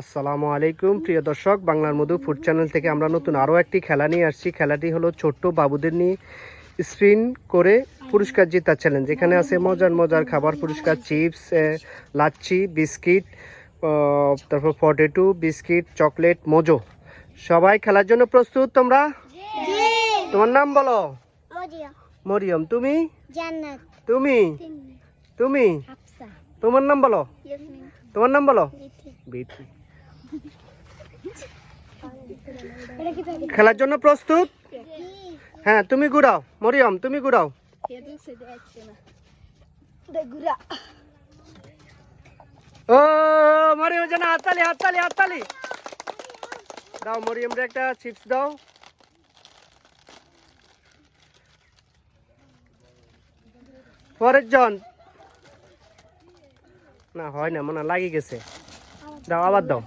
আসসালামু আলাইকুম প্রিয় দর্শক। বাংলার মধু ফুড চ্যানেল থেকে আমরা নতুন আরও একটি খেলা নিয়ে আসছি। খেলাটি হলো ছোট্ট বাবুদের নিয়ে স্পিন করে পুরস্কার জেতার চ্যালেঞ্জ এখানে আছে মজার মজার খাবার পুরস্কার চিপস লাচ্ছি বিস্কিট তারপর পটেটো বিস্কিট চকলেট মোজো। সবাই খেলার জন্য প্রস্তুত তোমরা? তোমার নাম বলো? মরিয়ম। তুমি? তুমি? তুমি? তোমার নাম বলো? তোমার নাম বলো? বিথি খেলার জন্য প্রস্তুত? হ্যাঁ তুমি ঘুরাও। মরিয়ম, তুমি ঘুরাও। ও, মরিয়ম জানা হাততালি হাততালি হাততালি। দাও মরিয়ম রে একটা চিপস দাও। পরের জন না, হয় না, মনে লাগি গেছে। দাও, আবার দাও।